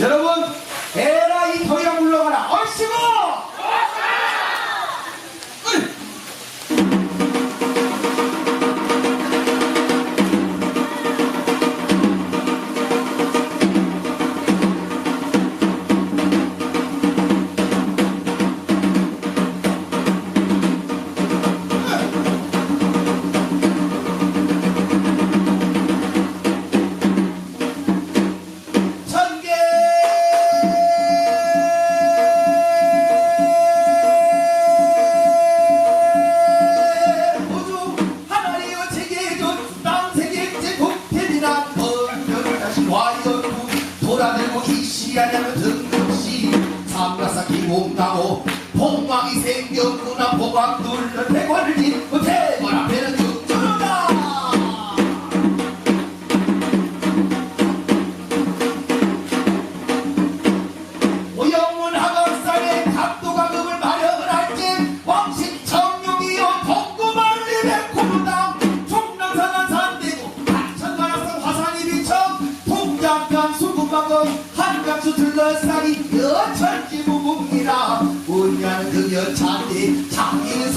여러분 에 이나 번영을 다시 와이어도 돌아들고 이시하냐면 등급시 삼가사기 몸나고 봉황이 생겼구나 봉황 둘러 대관을 짓고 들러싸니 여천지 무궁이라. 운냐는 그 여 찬디 장기는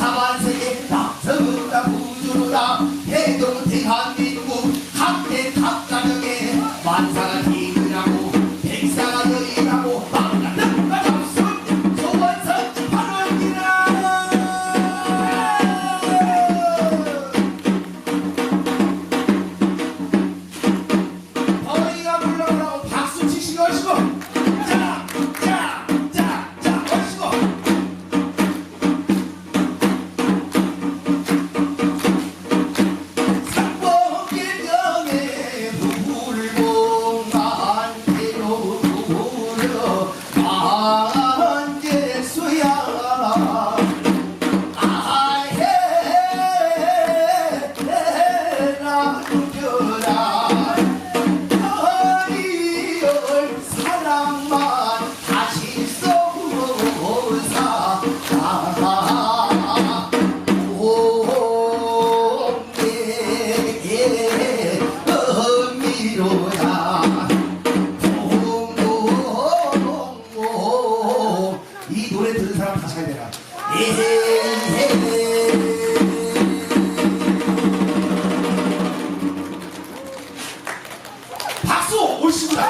박수 올시구나.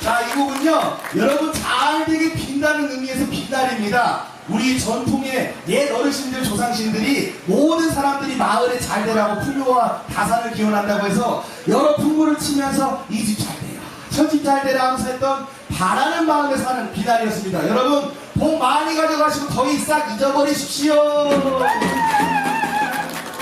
자, 이 곡은요, 여러분 잘 되게 빈다는 의미에서 빈달입니다. 우리 전통의 옛 어르신들, 조상신들이 모든 사람들이 마을에 잘 되라고 풍요와 다산을 기원한다고 해서 여러 풍물을 치면서 이 집 잘 되라, 저 집 잘 되라 하면서 했던 바라는 마음에 사는 비달이었습니다. 여러분, 가져가시고 더위 싹 잊어버리십시오.